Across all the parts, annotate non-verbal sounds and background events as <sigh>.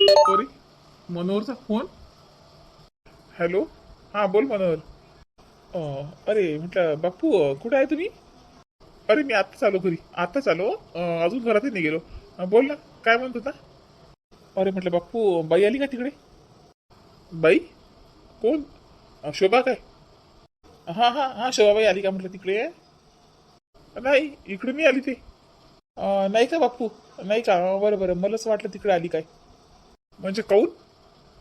Sorry मनोहरचा phone? Hello हा बोल मनोहर. अरे म्हटलं बाप्पू कुठे आहे तुम्ही? अरे मी आत्ताच आलो घरी. आत्ताच आलो अजून घरातही नाही गेलो. बोल ना काय म्हणत होता? अरे म्हटलं बाप्पू बाई आली का तिकडे? बाई? कोण? शोभा काय? हां हां हां शोभाबाई आली का म्हटलं तिकडे? नाही इकडे मी आली ते. नाही का बाप्पू? नाही का? बरं बरं. मलाच वाटलं तिकडे आली काय. म्हणजे काऊन?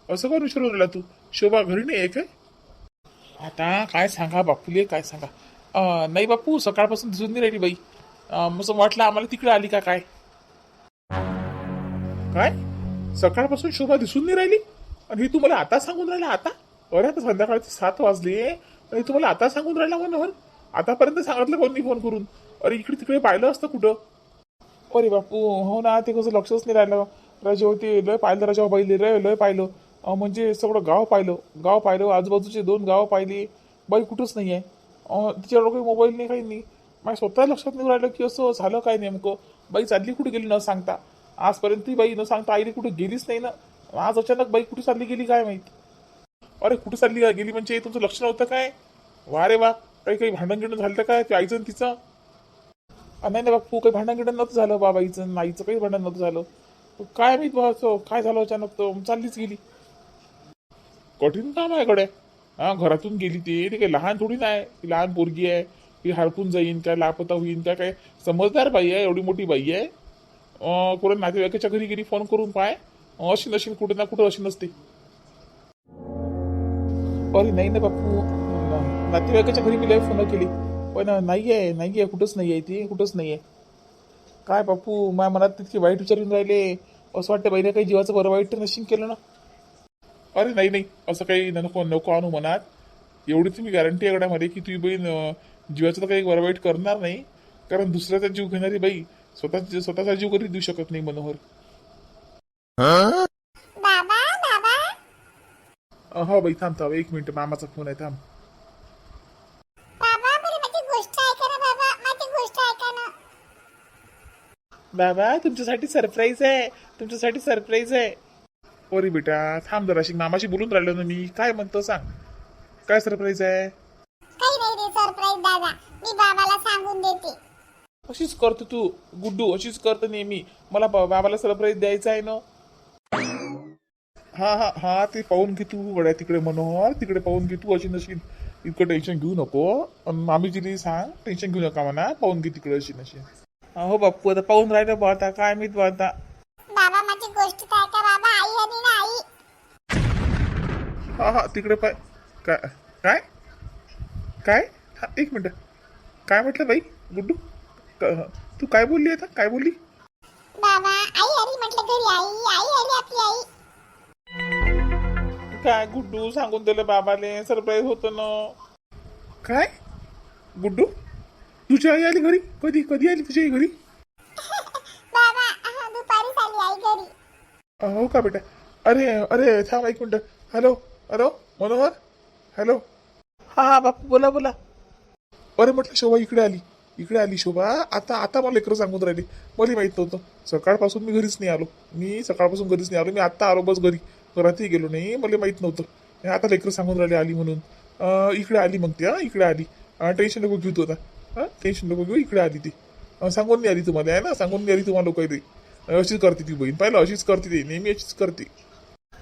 असं का विचारून राहिला तू? शोभा घरी नाही आहे काय? आता काय सांगा बापूले काय सांगा. नाही बापू सकाळपासून दिसून नाही राहिली बाई. अं, असं वाटलं आम्हाला तिकडे आली का काय? काय? सकाळपासून शोभा दिसून नाही राहिली? आणि ही तुम्हाला आता सांगून राहिला आता? अरे आता संध्याकाळचे सात वाजले. आणि तुम्हाला आता सांगून राहिला मनोहर आतापर्यंत सांगितलं कोणी फोन करून? अरे इकडे तिकडे पाहिलं असतं कुठं? अरे बापू हो ना ते कसं लक्षच नाही राहिलं. राजा होते लय पाहिलं राजा बाईले रे लय पाहिलं. म्हणजे सगळं गाव पाहिलं. गाव पाहिलं आजूबाजूचे दोन गाव पाहिली. बाई कुठंच नाही आहे. तिच्याकडं काही मोबाईल नाही काही नाही. माझ्या स्वतः लक्षात नाही राहिलं की असं झालं काय नेमकं? बाई चालली कुठे गेली न सांगता? आजपर्यंत ती बाई न सांगता आईने कुठे गेलीच नाही ना? आज अचानक बाई कुठे चालली गेली काय माहीत? अरे कुठे चालली गेली म्हणजे तुमचं लक्ष नव्हतं काय? वा रे वा काही काही भांडण गिंडण झालं काय? ते आईचं आणि तिचं? नाही नाही बापू काही भांडण गिडण नव्हतं झालं बाबाईचं नाईचं काही भांडण नव्हतं झालं. काय माहीत असं काय झालं अचानक तर चाललीच गेली. कठीण काम आहे कडे हा घरातून गेली ती ती काही लहान थोडी नाही. ती लहान पोरगी आहे ती हरपून जाईन काय लापता होईन काय काय समजदार बाई आहे एवढी मोठी बाई आहे. अं, नातेवाईकाच्या घरी गेली फोन करून पाय. अशी नशील कुठे ना कुठं अशी नसते. अरे नाही ना बापू. नातेवाईकाच्या घरी मी लय फोन केली. पण नाही आहे नाही आहे कुठंच नाही आहे ती कुठंच नाही आहे काय बापू माझ्या मनात तितके वाईट विचार येऊन राहिले. असं वाटतं बाईने काही जीवाचं बरं वाईट तर नशीन केलं ना? अरे नाही नाही. असं काही नको नको आणू मनात. एवढी तुम्ही गॅरंटी आहे गड्यामध्ये की तुझी बहीण जीवाचं तर काही बरं वाईट करणार नाही. कारण दुसऱ्याचा जीव घेणारी बाई स्वतः स्वतःचा जीव कधी देऊ शकत नाही मनोहर. अं, हो बाई थांब थांब. एक मिनिट मामाचा फोन आहे थांब. बाबा तुमच्यासाठी सरप्राईज आहे. तुमच्यासाठी सरप्राईज आहे. अरे बेटा थांब जराशी मामाशी बोलून राहिलो ना मी. काय म्हणतो सांग. काय सरप्राईज आहे? काही नाही रे सरप्राईज दादा. मी बाबाला सांगून देते. अशीच करतो तू गुड्डू अशीच करतो नेहमी. मला बा- बाबाला सरप्राईज द्यायचं आहे ना. हा हा हा ते पाहून घे तू गड्या तिकडे मनोहर तिकडे पाहून घे तू अशी नशी इतकं टेन्शन घेऊ नको. आणि मामीजीला सांग टेन्शन घेऊ नका म्हणा पाहून घे तिकडे अशी नशी हो बाप्पू आता पाहून राहिलं बा आता काय बा आता. बाबा माझी गोष्ट तर ऐका बाबा आई आली ना आई हा हा तिकडे पाय. काय काय? काय? हा एक मिनिट. काय म्हटलं बाई गुड्डू? क- तू काय बोलली आता? काय बोलली? बाबा आई आली म्हटलं घरी आई आई आली आपली आई. काय गुड्डू सांगून दिलं बाबाले सरप्राईज होतं ना. काय? गुड्डू? तुझी आई आली घरी? कधी? कधी आली तुझी आई घरी? बाबा अह, दुपारीच आली आई घरी. हो का बेटा? अरे अरे थांब एक minute. Hello? Hello? Manohar? Hello? हा हा बापू बोला बोला. अरे म्हटलं शोभा इकडे आली. इकडे आली शोभा. आता आता मला लेकरं सांगून राहिली. मला माहीत नव्हतं. सकाळपासून मी घरीच नाही आलो. मी सकाळपासून घरीच नाही आलो. मी आत्ता आलो बस घरी. घरातही गेलो नाही. मला माहीत नव्हतं. आता लेकरं सांगून राहिली आली म्हणून. इकडे आली मग ती हा इकडे आली. टेन्शन नको घेऊ तू आता. हा? टेन्शन नको घेऊ इकडे आली ती. सांगून नाही आली तुम्हाला आहे ना? सांगून नाही आली तुम्हाला काही अशीच करते ती बहीण. पाहिलं अशीच करते ती. नेहमी अशीच करते.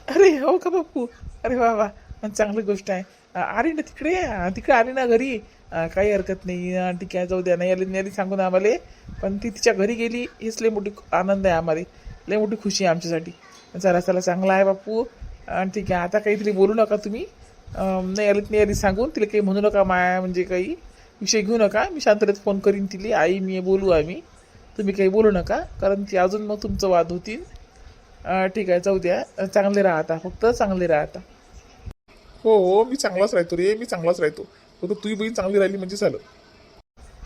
अरे हो का बापू? अरे वा वा. चांगली गोष्ट आहे. आली ना तिकडे? तिकडे आली ना घरी? काही हरकत नाही. अ, ठीक आहे जाऊ द्या. नाही आली नाही आली सांगून आम्हाला. पण ती तिच्या घरी गेली. हीच लय मोठी आनंद आहे आम्हाला. लय मोठी खुशी आहे आमच्यासाठी. चला चला चांगला आहे बापू. ठीक आहे. आता काहीतरी बोलू नका तुम्ही. नाही आली नाही आली सांगून. तिला काही म्हणू नका माया म्हणजे काही. विषय घेऊ नका. मी शांततेत फोन करीन तिला. आई मी बोलू आम्ही. तुम्ही काही बोलू नका. कारण ती अजून मग तुमचं वाद होतील. ठीक आहे. जाऊ द्या. चांगले राहता. फक्त चांगले राहता. हो हो. मी चांगलाच राहतो रे. मी चांगलाच राहतो. फक्त तुझी बहीण चांगली राहिली म्हणजे झालं.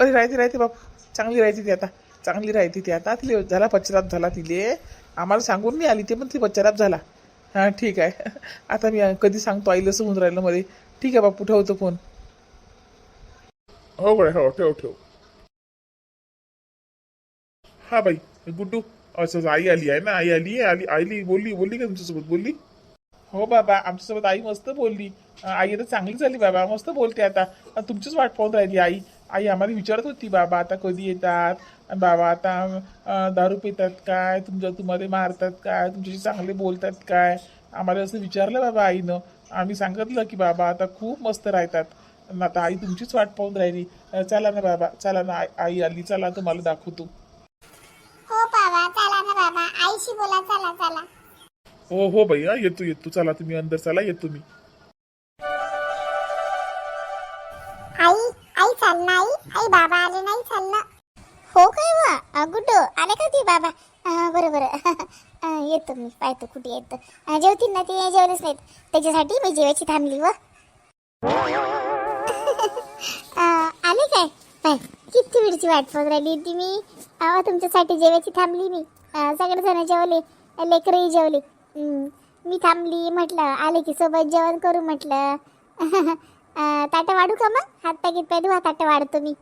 अरे राहते राहते बाप. चांगली राहते ती आता. चांगली राहते ती आता. तिले झाला पश्चाताप झाला तिले. आम्हाला सांगून नाही आली ते पण ती पश्चाताप झाला. हां ठीक आहे. <laughs> आता मी कधी सांगतो आईला असं होऊन राहिलं मध्ये. ठीक आहे बापू. ठेवतो फोन हो बरं हो ठेव ठेव. हा बाई गुड्डू असं आई आली आहे ना आई आली आली आईली बोलली बोलली का तुमच्यासोबत बोलली? हो बाबा आमच्यासोबत आई मस्त बोलली. आई आता चांगली झाली बाबा मस्त बोलते आता. तुमचीच वाट पाहून राहिली आई. आई आम्हाला विचारत होती बाबा आता कधी येतात? बाबा आता दारू पितात काय? तुमच्या तुम्हाला मारतात काय? तुमच्याशी चांगले बोलतात काय? आम्हाला असं विचारलं बाबा आईनं. आम्ही सांगितलं की बाबा आता खूप मस्त राहतात. अन् आता आई तुमचीच वाट पाहून राहिली. चला ना बाबा चला ना आई- आली चला तुम्हाला दाखवतो. हो बाबा चला ना बाबा. आईशी बोला चला चला. हो हो हा येतो येतो. चला तुम्ही अंदर चला येतो मी. आई आई चालना आई आई बाबा आले नाही चाललं हो काय वा? गुड्डू आले का ती बाबा? अं, बरं बरं. <laughs> अं, येतो मी पाहतो कुठे येतो अं, जेवतील ना ते जेवलेच नाहीत. त्याच्यासाठी मी जेवायची थांबली व. काय किती वेळची वाट बघ राहिली होती मी. आवा तुमच्यासाठी जेवायची थांबली मी. सगळे जण जेवले. लेकरही जेवले. मी थांबली म्हटलं आले की सोबत जेवण करू म्हटलं. <laughs> ताटं वाढू का मग? हात पाय पाय धुवा ताटं वाढतो मी.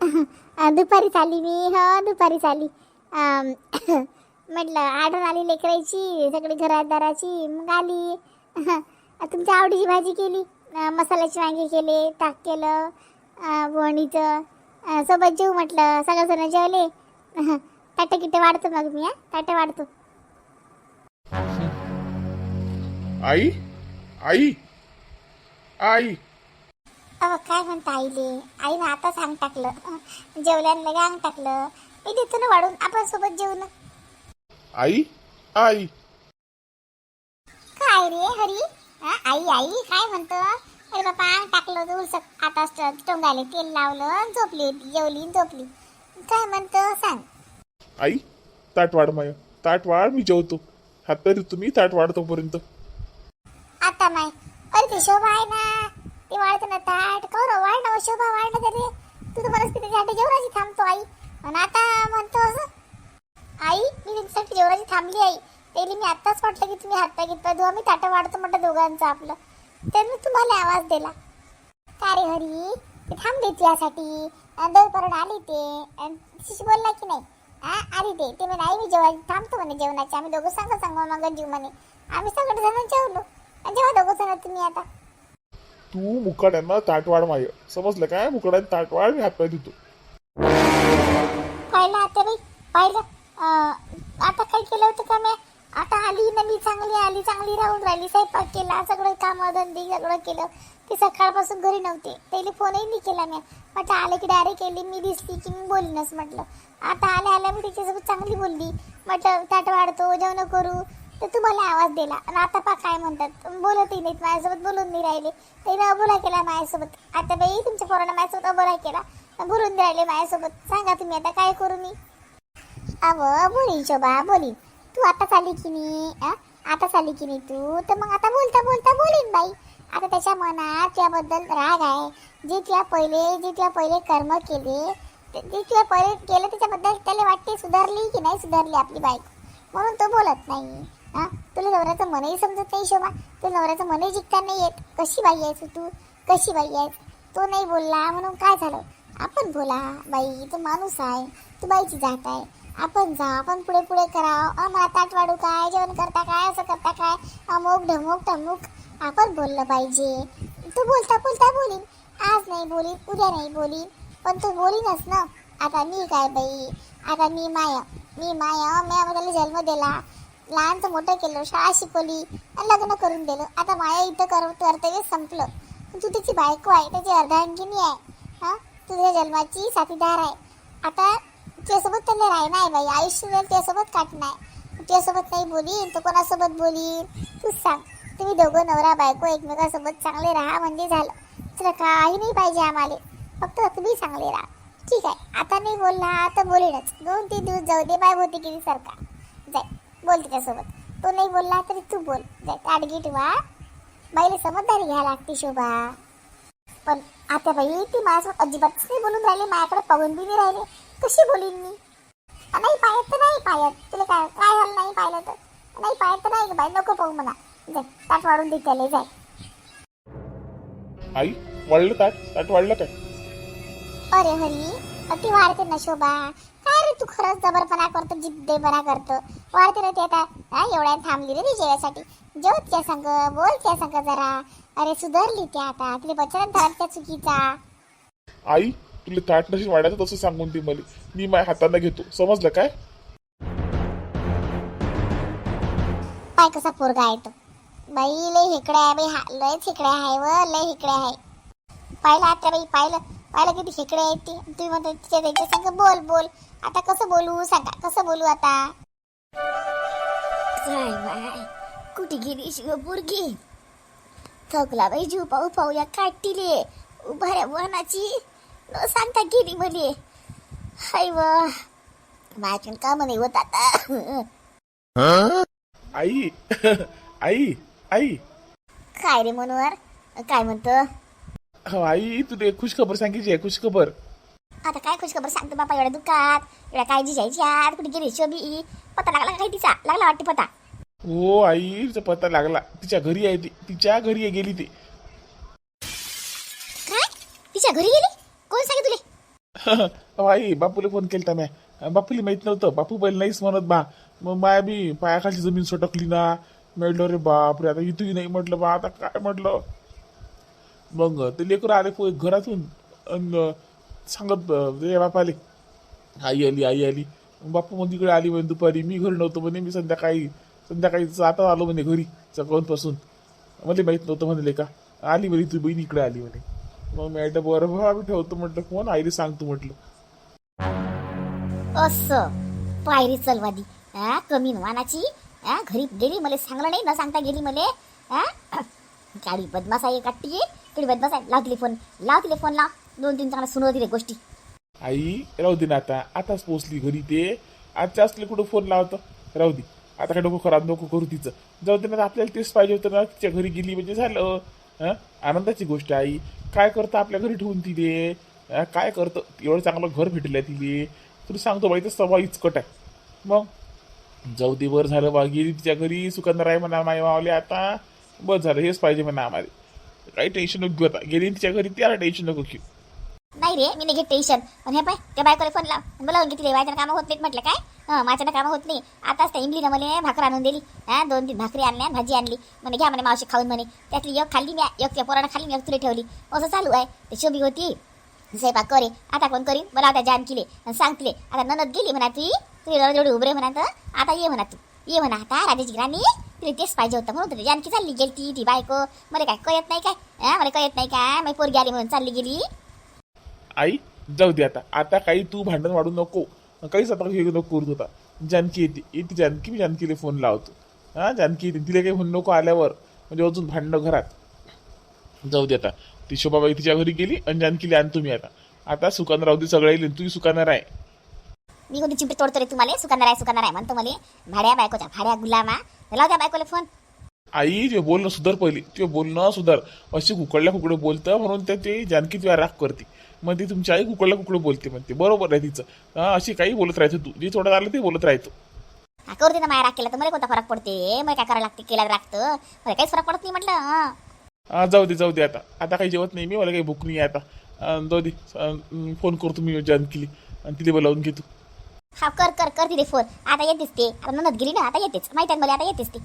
दुपारी दुपारीच आली मी. हो दुपारीच आली <coughs> म्हटलं आढळून आली लेकरायची सगळी घरादाराची. मग आली. <laughs> तुमच्या आवडीची भाजी केली. मसाल्याची वांगे केले ताक केलं. अं, सोबत जेऊ म्हटलं सगळेजण जेवले. <laughs> ताटं किटे वाढतो मग मी हा. ताटं वाढतो. आई? आई? आई? अहो काय म्हणता आईले? आईनं आता सांग टाकलं. जेवल्यानं लगे अंग टाकलं. मी देतो ना वाढून आपण सोबत जेवू ना. आई? आई? काय रे हरी? हा, आई आई काय म्हणतो? अरे अंग टाकलं उलसक आता टोंगाले तेल लावलं झोपली होती जेवली झोपली. काय म्हणतो सांग. आई ताट वाढ माय. ताट वाढ मी जेवतो. हात तरी तुम्ही ताट वाढ तोपर्यंत आता माय. अरे ते शोभा आहे ना. ते वाढतं ना ताट. वाढ ना शोभा वाढ ना तरी तू तर म्हणत त्याच्यासाठी जेवणाची थांबतो आई. आणि आता म्हणतो आई मी तुमच्यासाठी जेवणाची थांबली आई. त्याला मी आत्ताच म्हटलं की तुम्ही हातपाय घेतपाय धुवा. मी ताटं वाढतो म्हटलं दोघांचं आपलं. त्यांनी तुम्हाला आवाज दिला. का रे हरी? ते थांबले तुझ्यासाठी. दळपर्यंत आली ते. तिच्याशी बोलला की नाही? हा आली ते. ते म्हणे आई मी जेव्हा थांबतो म्हणे जेवणाचे. आम्ही दोघं सांगा सांगा मग जीव म्हणे आम्ही सगळे जण जेवलो. आणि जेव्हा दोघं जण तुम्ही आता? तू मुकाड्यांना ताट वाढ माय. समजलं काय? मुकाड्यात ताट वाढ मी हातपाय धुतो. पाहिलं आता बाई? पाहिलं? आता काय केलं होतं का मी आता आली ना मी चांगली आली चांगली राहून राहिली. स्वयंपाक केला सगळं काम धंदे सगळं केलं. ती सकाळपासून घरी नव्हते. त्याला फोनही नाही केला मी. म्हटलं आले की डायरेक्ट केली. मी दिसली की मी बोलणंच म्हटलं. आता आल्या आल्या मी तिच्यासोबत चांगली बोलली. म्हटलं ताट वाढतो जेवण करू. तर तुम्हाला आवाज दिला. आणि आता पा काय म्हणतात. बोलतही नाहीत माझ्यासोबत बोलून नाही राहिले. त्याने अबोला केला माझ्यासोबत. आता बाई तुमच्या पोरानं माझ्यासोबत अबोला केला. बोलून राहिले माझ्यासोबत. सांगा तुम्ही आता काय करू मी? अव बोलीन शोभा बोलीन. तू आता चाली की नाही आता चाली की नाही तू? तर मग आता बोलता बोलता बोलीन बाई. आता त्याच्या मनात त्याबद्दल राग आहे जे तुला पहिले जे तुला पहिले कर्म केले जे तुला पहिले केलं त्याच्याबद्दल त्याला वाटते सुधारली की नाही सुधारली आपली बायको? म्हणून तो बोलत नाही हा तुला नवऱ्याचं मनही समजत नाही शोभा. तुला नवऱ्याचं मनही जिंकता नाही येत. कशी बाई आहेस तू? कशी बाई आहेस? तो नाही बोलला म्हणून काय झालं? आपण बोला बाई तो माणूस आहे. तू बाईची जात आहे. आपण जा आपण पुढे पुढे कराव. अ, ताट वाढू काय? जेवण करता काय? असं करता काय? अमुक ढमुक टमुक. आपण बोललं पाहिजे. तू बोलता बोलता बोलीन आज नाही बोलीन उद्या नाही बोलीन पण तू बोलीनच ना. आता मी काय बाई? आता मी माया. मी माया. मी त्याला जन्म दिला. लहानचं मोठं केलं शाळा शिकवली. आणि लग्न करून दिलं. आता माया इथं कर कर्तव्य संपलं. तू त्याची बायको आहे त्याची अर्धांगिनी आहे. हां? तुझ्या जन्माची साथीदार आहे. आता तुझ्यासोबत त्याला राहणं आहे बाई. आयुष्य तुझ्यासोबत काटणार. त्यासोबत तुझ्यासोबत नाही बोलीन तर कोणासोबत बोलीन? तूच सांग. तुम्ही दोघं नवरा बायको एकमेकासोबत चांगले राहा म्हणजे झालं. तुला काही नाही पाहिजे आम्हाला. फक्त तुम्ही चांगले राहा. ठीक आहे. आता नाही बोलला तर बोलेनच. दोन तीन दिवस जाऊ दे. बाय होती किती सरका जाय. बोल तिच्यासोबत. तो नाही बोलला तरी तू बोल. जाय. ताडगीट वा. बाईला समजदारी घ्या लागते शोभा. पण आता बाई ती माझ्यासोबत अजिबातच नाही बोलून राहिले. माझ्याकडे पाहून बी नाही राहिले. कशी बोलीन मी? नाही पाहत तर नाही पाहत. तुला काय काय झालं नाही पाहिलं तर? नाही पाहत तर नाही बाई नको पाहू जाय ताट वाढून दे त्याला जाय आई वाढलं ताट? ताट वाढलं काय? अरे हरी अति वाढते ना शोभा. काय रे तू खरंच जबरपणा करतो जिद्देपणा करतो? वाढते रे ते आता. हा एवढ्या थांबली रे ती जेवायसाठी. जेव त्या संग बोल त्या संग जरा. अरे सुधारली त्या आता. तिने बचत झाला त्या चुकीचा. आई तुला ताट नशील वाढायचं तसं सांगून दे मला. मी माझ्या हाताने घेतो. समजलं काय? पाय कसा पोरगा आहे तो. बाई लय हिकडे आहे बाई. हा लयच हिकडे आहे व लय हिकडे आहे. पाहिलं आता बाई पाहिलं. पाहिलं किती हिकडे आहे ती. तुम्ही म्हणतो तिच्या त्याच्या संग बोल बोल. आता कसं बोलू सांगा? कसं बोलू आता? काय बाय. कुठे गेली शिव पोरगी? थकला बाई जीव पाऊ पाऊया या उभाऱ्या वनाची. न सांगता गेली मले हाय व. माझ्यातून का म्हणे होत आता? आई <laughs> आई आई. काय रे मनोहर? काय म्हणतो? हो आई तुला एक खुश खबर सांगायची आहे खुश खबर आता काय खुश खबर सांगतो बापा एवढ्या दुःखात एवढ्या काळजी घ्यायची आत कुठे गेली शोभी? पत्ता लागला काय तिचा? लागला वाटते पत्ता हो आई तिचा पत्ता लागला. तिच्या घरी आहे ती. तिच्या घरी आहे गेली ती. काय? तिच्या घरी गेली? <laughs> आई बापूला फोन केलता म्या. बापूला माहीत नव्हतं. बापू पहिले नाहीच म्हणत बा. मग माया बी पायाखालची जमीन सटकली ना. म्हटलं रे बापरे आता इथूही नाही म्हटलं बा. आता काय म्हटलं? मग ते लेकर आले पो घरातून. सांगत रे बापाले. आई आली आई आली. बापू मग तिकडे आली म्हणे दुपारी. मी घरी नव्हतो म्हणे. मी संध्याकाळी संध्याकाळी आता आलो म्हणे घरी सकाळपासून. मला माहीत नव्हतं म्हणे का आली म्हणे तू बहीण इकडे आली म्हणे. मग मॅडम बरं बा मी ठेवतो म्हटलं कोण? आईला सांगतो म्हटलं. असं. पायरी चलवादी. हा कमी वानाची हा घरी गेली मला सांगलं नाही न सांगता गेली मले. हा काळी बदमाश आहे काट्टी काळी बदमाश आहे. लाव फोन. लाव तिले फोन लाव. दोन तीन चांगला सुनव तिले गोष्टी. आई राहू दे ना आता. आताच पोचली घरी ते. आजच्या असले कुठं फोन लावतं? राहू दे. आता काय डोकं खराब नको करू तिचं. जाऊ दे ना आपल्याला तेच पाहिजे होतं ना तिच्या घरी गेली म्हणजे झालं? आनंदाची गोष्ट आई काय करतं आपल्या घरी ठेवून तिले काय करतं? एवढं चांगलं घर भेटलं आहे तिले. तुला सांगतो बाई तर सवा इचकट आहे. मग? जाऊ दे बरं झालं बा गेली तिच्या घरी सुकंदर आहे म्हणा माय मावले आता बस झालं हेच पाहिजे म्हणा आम्हाला. काही टेन्शन नको घेऊ आता. गेली तिच्या घरी त्याला टेन्शन नको घेऊ. नाही रे मी नाही घेत टेन्शन पण हे पाय त्या बायकोला फोन लाव. मला घेतली माझ्या कामं होत नाहीत म्हटलं काय? माझ्यानं कामं होत नाही. आताच त्या इमलीनं मला भाकर आणून दिली. हा दोन तीन भाकरी आणल्या भाजी आणली. म्हणे घ्या म्हणे मावशी खाऊन म्हणे. त्यातली एक खाल्ली मी एक त्या पोरानं खाल्ली मी एक तुरी ठेवली. असं चालू आहे. ते शोभी होती. स्वयंपाक करे आता कोण करीन? बोला त्या जानकीले आणि सांगतले आता ननद गेली म्हणा ती. तुझी एवढी उभरे म्हणा तर. आता ये म्हणा तू. ये म्हणा आता राजेश राणी. तिला तेच पाहिजे होतं म्हणून तुला जानकी चालली गेली ती ती बायको. मला काय कळत नाही काय? हा मला कळत नाही काय? माझी पोरगी आली म्हणून चालली गेली. आई जाऊ दे आता. आता काही तू भांडण वाढू नको. काहीच आता हे नको करू होता जानकी येते येते जानकी मी जानकीला फोन लावतो. हा जानकी येते तिला काही म्हणू नको आल्यावर म्हणजे अजून भांडणं घरात. जाऊ दे आता. ती शोभाबाई तिच्या घरी गेली आणि जानकीला आण तुम्ही आता. आता सुकान राहू दे सगळे येईल तुझी सुकानार आहे मी कोणती चिंपी तोडतो रे तुम्हाला? सुकांदार आहे सुकांदार आहे म्हणतो मला. भाड्या बायकोच्या भाड्या गुलामा. लाव त्या बायकोला फोन आई ते बोलणं सुधार पहिली ते बोलणं सुधार. अशी कुकडल्या कुकडे बोलतं म्हणून ते ते जानकी तुला राग करते. मग ती तुमची आई कुकडल्या कुकडे बोलते म्हणते. बरोबर आहे तिचं. हा अशी काही बोलत राहायचं तू. जे थोडं आलं ते बोलत राहायचं हा करू दे ना माया राग केला तर. मला कोणता फरक पडते? मला काय करायला लागते? केला लागतं. मला काहीच फरक पडत नाही म्हटलं हं. हा जाऊ दे जाऊ दे आता. आता काही जेवत नाही मी मला काही भूक नाही आहे आता. अं, जाऊ दे. अं, फोन करतो मी जानकीली. आणि तिथे बोलावून घेतो. हा कर कर कर तिथे फोन. आता येतेच ते. आता ननद गेली ना आता येतेच. माहिती आहे मला आता येतेच ते.